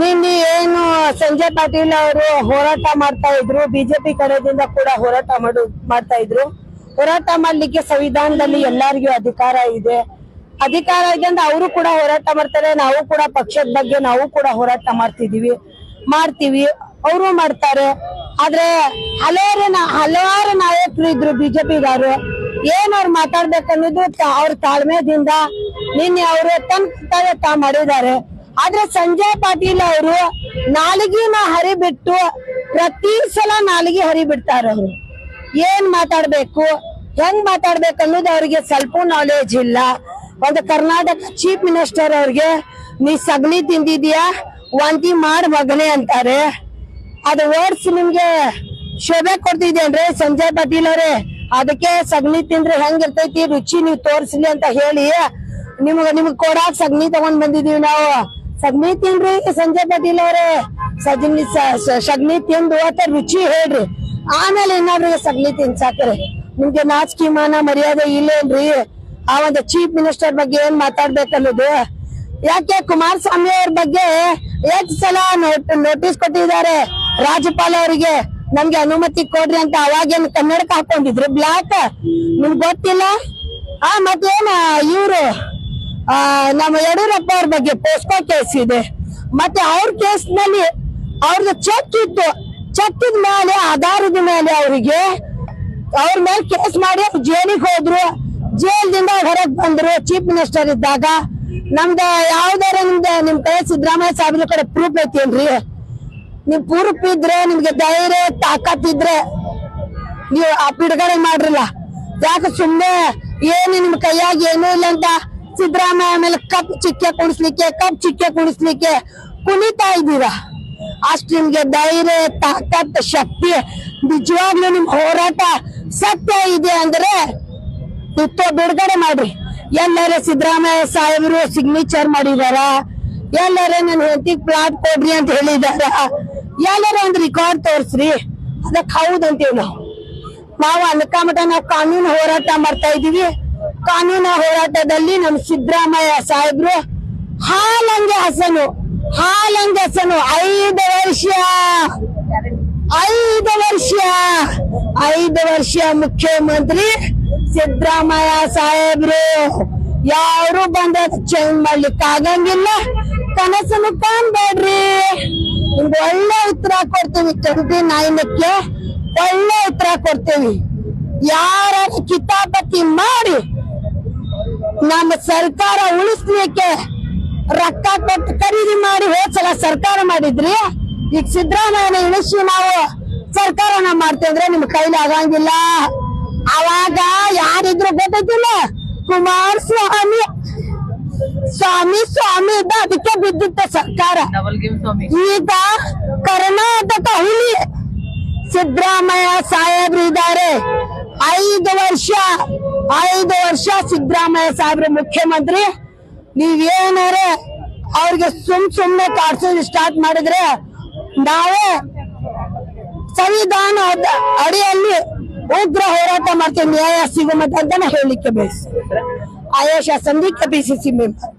ನಿನ್ನೆ ಏನು ಸಂಜಯ್ ಪಾಟೀಲ್ ಅವರು ಹೋರಾಟ ಮಾಡ್ತಾ ಇದ್ರು, ಬಿಜೆಪಿ ಕಡೆಯಿಂದ ಕೂಡ ಹೋರಾಟ ಮಾಡು, ಮಾಡ್ತಾ ಇದ್ರು. ಹೋರಾಟ ಮಾಡ್ಲಿಕ್ಕೆ ಸಂವಿಧಾನದಲ್ಲಿ ಎಲ್ಲರಿಗೂ ಅಧಿಕಾರ ಇದೆ. ಅಧಿಕಾರ ಇದೆ ಅಂದ್ರೆ ಅವರು ಕೂಡ ಹೋರಾಟ ಮಾಡ್ತಾರೆ, ನಾವು ಕೂಡ ಪಕ್ಷದ ಬಗ್ಗೆ ನಾವು ಕೂಡ ಹೋರಾಟ ಮಾಡ್ತಿದೀವಿ, ಮಾಡ್ತೀವಿ, ಅವರು ಮಾಡ್ತಾರೆ. ಆದ್ರೆ ಹಲವಾರು ಹಲವಾರು ನಾಯಕರು ಇದ್ರು ಬಿಜೆಪಿಗಾರು. ಏನ್ ಅವ್ರು ಮಾತಾಡ್ಬೇಕನ್ನೋದು ಅವ್ರ ತಾಳ್ಮೆದಿಂದ ನಿನ್ನೆ ಅವರು ತನ್ನ ತಾವೇ ತಾ ಮಾಡಿದ್ದಾರೆ. ಆದ್ರೆ ಸಂಜಯ್ ಪಾಟೀಲ್ ಅವರು ನಾಲಿಗೆನ ಹರಿಬಿಟ್ಟು ಪ್ರತಿ ಸಲ ನಾಲಿಗೆ ಹರಿಬಿಡ್ತಾರ ಅವರು. ಏನ್ ಮಾತಾಡ್ಬೇಕು? ಹೆಂಗ್ ಮಾತಾಡ್ಬೇಕು ಅನ್ನೋದು ಅವ್ರಿಗೆ ಸ್ವಲ್ಪ ನಾಲೆಜ್ ಇಲ್ಲ. ಒಂದು ಕರ್ನಾಟಕ ಚೀಫ್ ಮಿನಿಸ್ಟರ್ ಅವ್ರಿಗೆ, ನೀ ಸಗಣಿ ತಿಂದಿದ್ಯಾ? ವಾಂತಿ ಮಾಡ್ ಮಗನೆ ಅಂತಾರೆ. ಅದು ವರ್ಡ್ಸ್ ನಿಮ್ಗೆ ಶೋಭೆ ಕೊಡ್ತಿದ್ಯನ್ರಿ ಸಂಜಯ್ ಪಾಟೀಲ್ ಅವರೇ, ಅದಕ್ಕೆ ಸಗಣಿ ತಿಂದ್ರೆ ಹೆಂಗಿರ್ತೈತಿ? ರುಚಿ ನೀವು ತೋರಿಸ್ಲಿ ಅಂತ ಹೇಳಿ ನಿಮ್ಗ ನಿಮ್ಗೆ ಕೊಡಾಕ್ ಸಗಣಿ ತಗೊಂಡ್ ಬಂದಿದೀವಿ ನಾವು. ಸಗಣಿ ತಿನ್ರಿ ಸಂಜಯ್ ಪಾಟೀಲ್ ಅವರೇ. ಸಗಣಿ ಸ- ಸ- ಸಗಣಿ ತಿಂದು ಅತ್ತ ರುಚಿ ಹೇಳ್ರಿ. ಆಮೇಲೆ ಏನಾದ್ರು ಸಗಣಿ ತಿನ್ಸಾಕ್ರಿ. ನಿಮ್ಗೆ ನಾಚಿಕೆ, ಮಾನ, ಮರ್ಯಾದೆ ಇಲ್ಲೇನ್ರಿ? ಆ ಒಂದು ಚೀಫ್ ಮಿನಿಸ್ಟರ್ ಬಗ್ಗೆ ಏನ್ ಮಾತಾಡ್ಬೇಕನ್ನೋದು? ಯಾಕೆ ಕುಮಾರಸ್ವಾಮಿ ಅವ್ರ ಬಗ್ಗೆ ಎಷ್ಟ್ ಸಲ ನೋಟಿಸ್ ಕೊಟ್ಟಿದ್ದಾರೆ ರಾಜ್ಯಪಾಲ ಅವರಿಗೆ? ನಮ್ಗೆ ಅನುಮತಿ ಕೊಡ್ರಿ ಅಂತ ಅವಾಗೇನು ಕನ್ನಡಕ ಹಾಕೊಂಡಿದ್ರು? ಬ್ಲಾಕ್? ನಿಮ್ಗೆ ಗೊತ್ತಿಲ್ಲ? ಆ, ಮತ್ತೇನ ಇವ್ರು? ಆ, ನಮ್ಮ ಯಡಿಯೂರಪ್ಪ ಅವ್ರ ಬಗ್ಗೆ ಪೋಸ್ಕೋ ಕೇಸ್ ಇದೆ. ಮತ್ತೆ ಅವ್ರ ಕೇಸ್ನಲ್ಲಿ ಅವ್ರದ್ದು ಚೆಕ್ ಇತ್ತು. ಚೆಕ್ ಮೇಲೆ, ಆಧಾರದ ಮೇಲೆ ಅವರಿಗೆ ಅವ್ರ ಮೇಲೆ ಕೇಸ್ ಮಾಡಿ ಅವ್ರು ಜೈಲಿಗೆ ಹೋದ್ರು. ಜೈಲ್ದಿಂದ ಹೊರಗ್ ಬಂದ್ರು. ಚೀಫ್ ಮಿನಿಸ್ಟರ್ ಇದ್ದಾಗ. ನಮ್ದ ಯಾವ್ದಾರ ನಿಮ್ದ, ನಿಮ್ ಕಡೆ ಸಿದ್ದರಾಮಯ್ಯ ಸಾಹೇಬ್ರ ಕಡೆ ಪ್ರೂಫ್ ಐತೇನ್ರಿ? ನಿಮ್ ಪ್ರೂಫ್ ಇದ್ರೆ ನಿಮ್ಗೆ ಧೈರ್ಯ, ತಾಕತ್ ಇದ್ರೆ ನೀವು ಆ ಬಿಡುಗಡೆ ಮಾಡ್ರಲ್ಲ. ಯಾಕೆ ಸುಮ್ಮನೆ ಏನು ನಿಮ್ ಕೈಯಾಗ ಏನೂ ಇಲ್ಲ ಅಂತ ಸಿದ್ದರಾಮಯ್ಯ ಮೇಲೆ ಕಪ್ ಚಿಕ್ಕೆ ಕುಣಿಸ್ಲಿಕ್ಕೆ ಕಪ್ ಚಿಕ್ಕೆ ಕುಣಿಸ್ಲಿಕ್ಕೆ ಕುಣಿತಾ ಇದ್ದೀರಾ? ಅಷ್ಟು ನಿಮ್ಗೆ ಧೈರ್ಯ, ತಾಕತ್, ಶಕ್ತಿ, ನಿಜವಾಗ್ಲೂ ನಿಮ್ ಹೋರಾಟ ಸತ್ಯ ಇದೆ ಅಂದ್ರೆ ಇತ್ತು ಬಿಡುಗಡೆ ಮಾಡ್ರಿ. ಎಲ್ಲರೇ ಸಿದ್ದರಾಮಯ್ಯ ಸಾಹೇಬರು ಸಿಗ್ನೇಚರ್ ಮಾಡಿದಾರ? ಎಲ್ಲರ ನನ್ನ ಹೆಂಡತಿ ಪ್ಲಾಟ್ ಕೊಡ್ರಿ ಅಂತ ಹೇಳಿದಾರ? ಎಲ್ಲರ ಒಂದ್ ರೆಕಾರ್ಡ್ ತೋರ್ಸ್ರಿ. ಅದಕ್ ಹೌದಂತೀವಿ ನಾವು. ನಾವು ಅನ್ಕಾಮಟ ನಾವು ಕಾನೂನು ಹೋರಾಟ ಮಾಡ್ತಾ ಇದೀವಿ ಕಾನೂನು ಹೋರಾಟದಲ್ಲಿ ನಮ್ ಸಿದ್ದರಾಮಯ್ಯ ಸಾಹೇಬ್ರು ಹಾಲಂಗೆ ಹಸನು ಹಾಲಂಗೆ ಹಸನು. ಐದು ವರ್ಷ ಐದು ವರ್ಷ ಐದು ವರ್ಷ ಮುಖ್ಯಮಂತ್ರಿ ಸಿದ್ದರಾಮಯ್ಯ ಸಾಹೇಬ್ರು. ಯಾರು ಬಂದ ಚೇಂಜ್ ಮಾಡ್ಲಿಕ್ಕೆ ಆಗಂಗಿಲ್ಲ. ಕನಸನ್ನು ಕಾಣ್ಬೇಡ್ರಿ ನಿಮ್ಗೆ ಒಳ್ಳೆ ಉತ್ತರ ಕೊಡ್ತೀವಿ ಚಂದಿ ನಾಯಿನಕ್ಕೆ. ಒಳ್ಳೆ ಉತ್ತರ ಕೊಡ್ತೀವಿ. ಯಾರು ಕಿತಾಪತಿ ಮಾಡಿ ನಮ್ಮ ಸರ್ಕಾರ ಉಳಿಸ್ಲಿಕ್ಕೆ ರೊಕ್ಕ ಕೊಟ್ಟು ಖರೀದಿ ಮಾಡಿ ಹೋದ್ಸಲ ಸರ್ಕಾರ ಮಾಡಿದ್ರಿ? ಈಗ ಸಿದ್ದರಾಮಯ್ಯನ ಇಳಿಸಿ ನಾವು ಸರ್ಕಾರನ ಮಾಡ್ತೇವ್ರೆ ನಿಮ್ ಕೈಲಿ ಆಗಂಗಿಲ್ಲ. ಅವಾಗ ಯಾರಿದ್ರು ಗೊತ್ತಿಲ್ಲ ಕುಮಾರ್ ಸ್ವಾಮಿ. ಸ್ವಾಮಿ ಇದ್ದ ಅದಕ್ಕೆ ಬಿದ್ದಿತ್ತ ಸರ್ಕಾರ. ಈಗ ಕರ್ನಾಟಕ ಹುಲಿ ಸಿದ್ದರಾಮಯ್ಯ ಸಾಹೇಬ್ರು ಇದ್ದಾರೆ. ಐದು ವರ್ಷ ವರ್ಷ ಸಿದ್ದರಾಮಯ್ಯ ಸಾಹೇಬ್ರ ಮುಖ್ಯಮಂತ್ರಿ, ನೀವೇನಾರೆ ಅವ್ರಿಗೆ ಸುಮ್ ಸುಮ್ನೆ ಕಾಡ್ಸೋದು ಸ್ಟಾರ್ಟ್ ಮಾಡಿದ್ರೆ ನಾವೇ ಸಂವಿಧಾನ ಅಡಿಯಲ್ಲಿ ಉಗ್ರ ಹೋರಾಟ ಮಾಡ್ತೀವಿ, ನ್ಯಾಯ ಸಿಗುಮತ ಅಂತಾನೆ ಹೇಳಲಿಕ್ಕೆ ಬಯಸ್ತೀನಿ ಆಯೇಷ ಸಿ ಸಿ ಮೆಂಬರ್